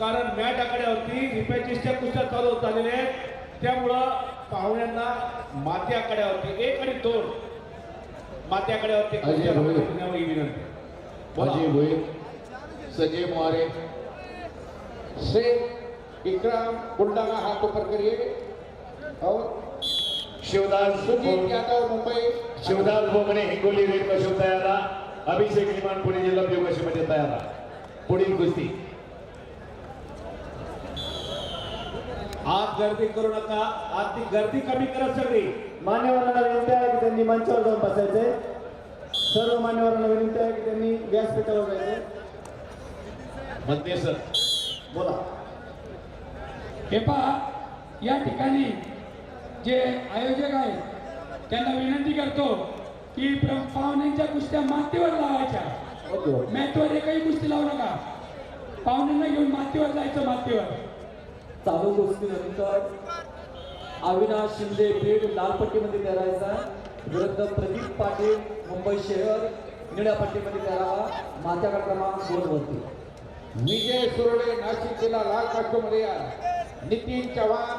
कारण मॅट आकड्यावरती रिपॅचेसच्या कुस्त्या चालू होत झालेल्या आहेत. त्यामुळं पाहुण्यांना माती आकड्यावरती एक आणि दोन माती आकड्यावरती ही विनंती. अजय भोईर संजय मोरे शेख इकराम कुंडागा हाथ ऊपर करिए और शिवदास सुजीत यादव मुंबई. शिवदास बोगणे हिंगोली वीरपशु तयारा अभिषेक लिमान पुणे जिल्हा मध्ये तयारा पुढील कुस्ती. आत गर्दी करू नका. आत ती गर्दी कमी करा सगळी. मान्यवरांना विनंती आहे की त्यांनी मंचावर जाऊन बसायचे. सर्व मान्यवरांना विनंती आहे की त्यांनी व्यासपीठावर जायचे. म्हणते सर. बोला. हे पहा या ठिकाणी जे आयोजक आहेत त्यांना विनंती करतो की पाहुण्यांच्या कुस्त्या मातीवर लावायच्या. मॅटवर एकही कुस्ती लावू नका. पाहुण्यांना घेऊन मातीवर जायचं मातीवर. चालू गोष्टीनंतर अविनाश शिंदे बीड लालपट्टीमध्ये करायचा. विरुद्ध प्रदीप पाटील मुंबई शहर निळ्या पट्टीमध्ये करावा. माझ्याकडे क्रमांक दोन वरती. विजय सुरडे नाशिक जिल्हा लाल कास्टोमध्ये नितीन चव्हाण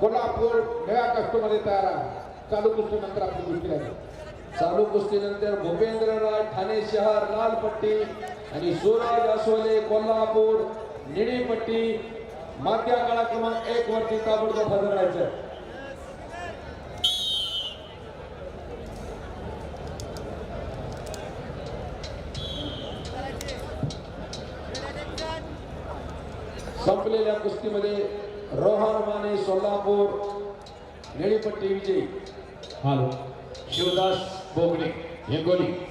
कोल्हापूर निळ्या कास्टोमध्ये तयार आहे. चालू गोष्टीनंतर आपली गोष्टी आहे. चालू कुस्तीनंतर भूपेंद्रराज ठाणे शहर लाल पट्टी आणि सुराज असोले कोल्हापूर निळी पट्टी मात्या काळा क्रमांक एक वरती ताबडतोब हजर राहायचं. संपलेल्या कुस्तीमध्ये रोहन माने सोलापूर निळीपट्टी विजयी. हॅलो. शिवदास बोगणे हिंगोली